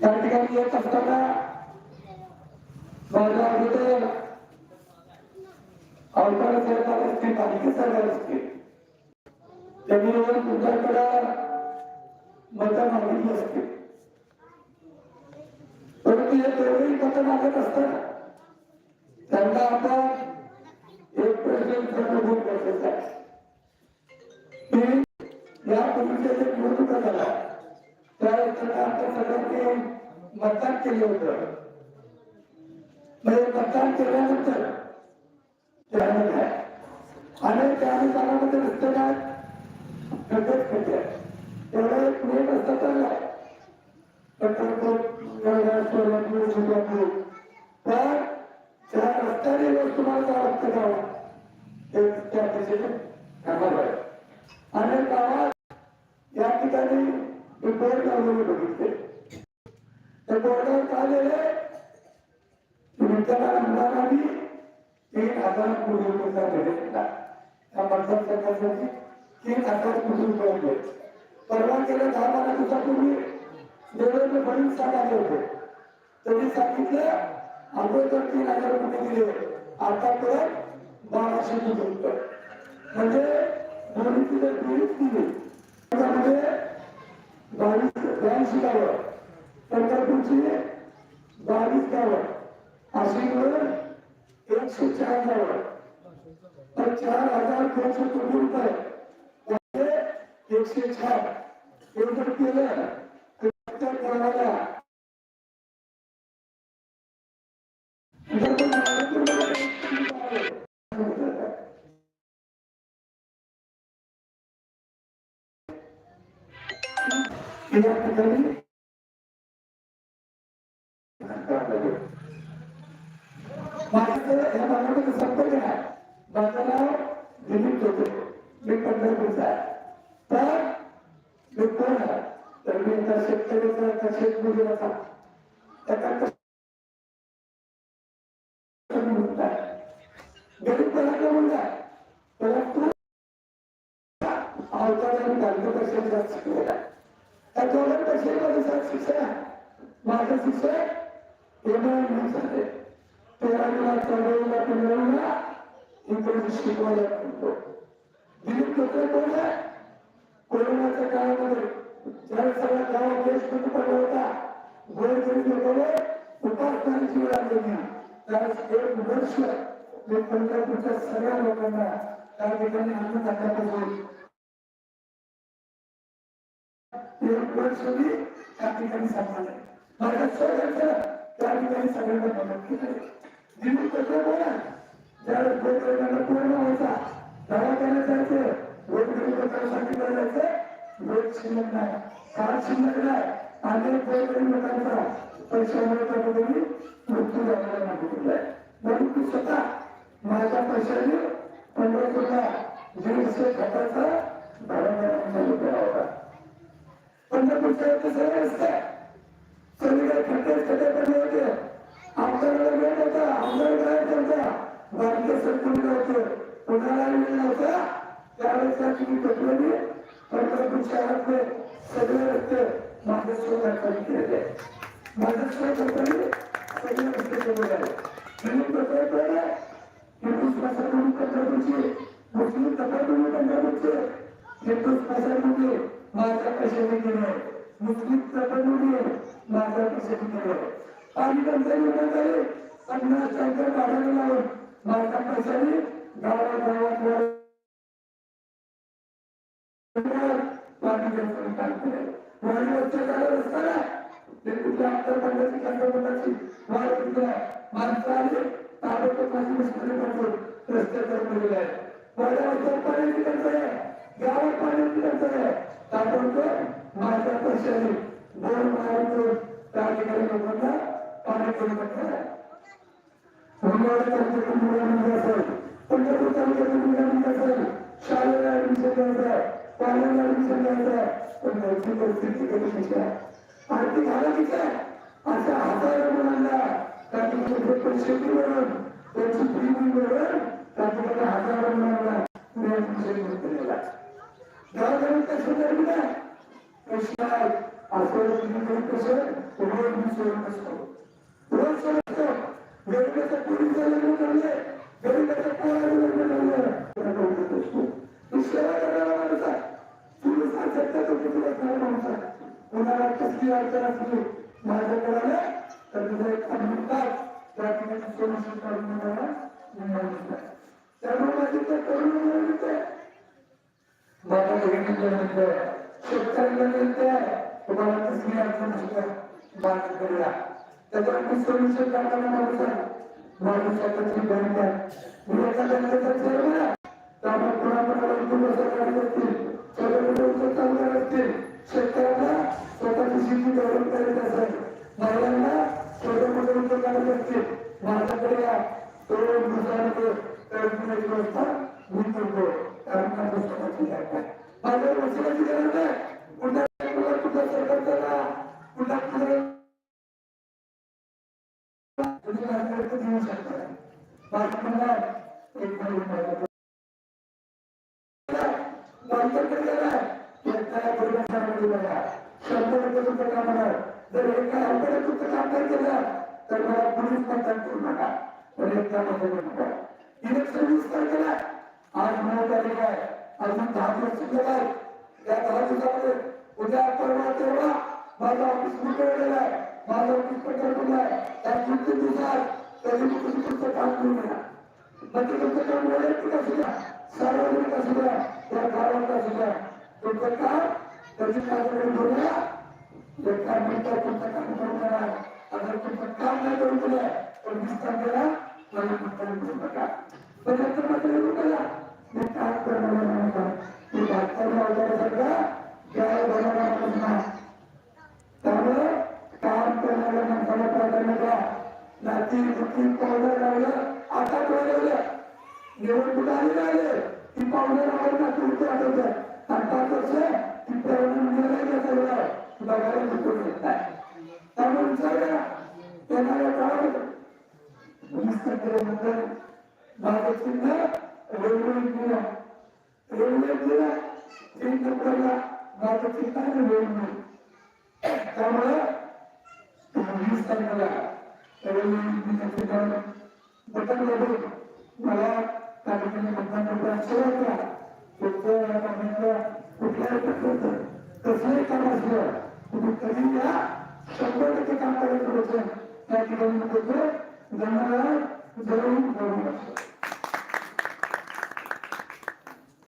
त्या ठिकाणी येत असताना माझ्या अगोदर सरकार असते पालिका सरकार असते त्यांनी तुमच्याकडे मतं मागितली असते परंतु हे दोघेही मतं मागत असताना त्यांना आपण एक प्रश्न विचारणं गरजेचं आहे या पूर्वीच्या निवडणुका झाल्या सगळ्यांनी मतदान केलं होतं. म्हणजे मतदान केल्यानंतर त्यामध्ये आणि त्या अनुसारामध्ये रस्ते काय खड्डेच खड्डे तेवढा एक मेन रस्ता चालला पंढरपूर सोलापूर सोलापूर पण त्या रस्त्याने तुम्हाला जावं लागतं गावात त्या दिशेने कामाला आहे आणि गावात या ठिकाणी मी बोर्ड लावलेले बघितले. तर बोर्डावर काय लिहिले विद्यमान आमदारांनी तीन हजार कोटी रुपयाचा बजेट दिला त्या मतदारसंघासाठी तीन हजार कोटी रुपये दिले परवा गेल्या दहा बारा दिवसापूर्वी देवेंद्र फडणवीस साहेब आले होते. त्यांनी सांगितलं अगोदर तीन हजार रुपये दिले. आता परत बाराशे कोटी रुपये. म्हणजे दोन्ही तिथे बेरीज दिली. त्यामध्ये बावीस ब्याऐंशी गावं पंढरपूरची बावीस गावं मिळून एकशे चार गावं तर चार हज़ार दोनशे कोटी रुपये म्हणजे एकशे चार जर केलं तर प्रत्येक गावाला जर तो आहे. या माझ्याकडे संपर्क आहे माझं नाव दिलीप होते मी पंढरपूरचा आहे तर मी कोण आहे तर मी एका शेतकऱ्याचा एका शेतमजुराचा एका त्या दोघांपेक्षा माझं शिक्षण आहे माझं शिक्षण एम झाले तेरावीला चौदावीला पंधरावीला इंग्रजी शिकवायला लागतो दिलीप कत्रे कोण आहे कोरोनाच्या काळामध्ये ज्यावेळेस सगळा गाव देश बंद पडला होता गोरगरीब लोकांना उपासनाची वेळ आली होती त्यावेळेस एक वर्ष मी पंढरपूरच्या सगळ्या लोकांना त्या ठिकाणी अन्न टाकण्यापासून एक वर्ष मी त्या ठिकाणी सांभाळले माझ्या स्वतःचं त्या ठिकाणी सगळ्यांना मदत केली दिलीप कत्रे कोण आहे ज्यावेळेस गोरगरिबांना पूर्ण व्हायचा दवाखान्यात जायचं गोरगरीब लोकांना सांगितलं जायचं वेळ शिल्लक नाही. काळ शिल्लक नाही. अनेक गोरगरीब लोकांचा पैशामुळे त्या ठिकाणी मृत्यू झालेला मागितलेला आहे म्हणून तू स्वतः माझ्या पैशाने पंढरपूरला दीडशे खताचा भाडा चालू केला होता. पंढरपूरच्या इथे सगळे रस्ते सगळीकडे खड्डे खड्डे पडले होते आमच्याकडे वेळ होता आमदार काय होता भारतीय होते कोणाला वेळ नव्हता त्यावेळेस तुम्ही कटलेली पंढरपूर शहरातले सगळे रस्ते माझ्या सरकारने केले माझ्या सरकारने सगळे रस्ते केलेले आहेत दिलीप कटरे हिंदू स्मशानभूमी पंढरपूरची मुस्लिम पंढरपूरचे हिंदू स्मशानभूमी माझ्या केले मुस्लिम तपरभूमी माझ्या पैशाने केले पाणी टंचाई निर्माण झाली पन्नास टँकर काढायला लावून माझ्या पैशाने गावागावात पाणी टंचाई काम वरच्या रस्ता ते कुठल्या आमदार वाढ कुठल्या माणसं ताबडतोब माझी पाण्याची टंचाई आहे. गावात पाण्याची टंचाई आहे. ताबडतोब माझ्या पैशाने बोर मारून त्या ठिकाणी लोकांना पाणी पुरवठा आहे उन्हाळ्यात तालुक्यातील मुलांनी असेल पंढरपूर तालुक्यातील मुलांनी असेल शाळेला ऍडमिशन घ्यायचं आहे कॉलेजला ऍडमिशन घ्यायचं पण त्यांची परिस्थिती कधी कशी आहे आर्थिक हालाकीच आहे अशा हजारो मुलांना त्या ठिकाणी पैसे मिळून त्यांची फी मिळून त्या ठिकाणी हजारो मुलांना ऍडमिशन मिळून गावाकडे कसं नाही कृष्णा असं तुम्ही कसं रोज मी सोडत असतो रोज सोडत असतो गरीबाच्या लग्न ठरले गरीबाच्या पोराचं लग्न ठरलं असतो तू सेवा करणारा माणूस आहे तू साक्षात तो तुला माणूस आहे कोणाला कसली अडचण असली माझ्याकडे आलं तर तुझा एक त्या ठिकाणी सोल्युशन काढून त्यामुळे माझी ते करून मिळते माझ्या बहिणीला म्हणतं शेतकऱ्यांना म्हणतं तुम्हाला कसली अडचण असल्या मान्य करूया त्याच्यावर सोल्युशन काढताना माणूस आहे माझी स्वतःची बँक आहे मी एका बँकेचा चेअरमन आहे त्यामुळे कोणाकोणाला इथून कसं काढत असतील छोटे मोठे उद्योग चालणार असतील शेतकऱ्यांना स्वतःची शेती डेव्हलप करायची असेल महिलांना छोटे मोठे उद्योग काढत असतील माझ्याकडे या तो दुसऱ्यामध्ये करण्याची व्यवस्था मी करतो कारण माझं स्वतःची बँक आहे माझ्या गरज कुठल्या तुम्ही घेऊ शकता माझं म्हणणं एक नंतर बघा शंभर टक्के काम जर एका हप्त्यात तुमचं काम नाही केलं तर मला पोलीस मतदान करू नका पण एकदा मध्ये नका इलेक्शन वीस तारखेला आज नऊ तारीख आहे. अजून दहा दिवस शिल्लक आहे. त्या दहा दिवसामध्ये उद्या परवा तेव्हा माझं ऑफिस मुकवलेलं आहे. माझं ऑफिस पकडलेलं आहे. त्या तीन दिवसात तरी मी तुम्ही तुमचं काम करू नये म्हणजे तुमचं काम वैयक्तिक असू द्या सार्वजनिक असू द्या या गावात असू द्या. तुमचं काम त्याची माझ्याकडे बोलूया एका मिनिटात तुमचं काम करून देणार अगर तुमचं काम नाही करून दिलं तर विस्तार तारखेला मला मतदान करू नका. पण नंतर मात्र येऊ मी काम करणारा माणूस आहे मी भारताला अवतारासारखा जय नाही त्यामुळे काम करणाऱ्या माणसाला प्राधान्य द्या नाती दुखी पावडर लावलं आता लावलं निवडणूक आली नाही ती पावडर लावलं ना तुमचं आठवतं आणि ती सगळं बघायला चुकून येत नाही त्यामुळे विचार येणाऱ्या काळात वीस रेल्वे दिलं रेल्वे दिलं तीन नंबरला माझं रेल्वे त्यामुळे वीस तारखेला बटन दाबून मला त्या मतदान करताना सुरुवात करा तुमचं या कुठल्याही प्रकारचं कसलंही काम असलं तुम्ही कधी या शंभर टक्के काम करायचं होतं त्या ठिकाणी जनाला जरूर बोलू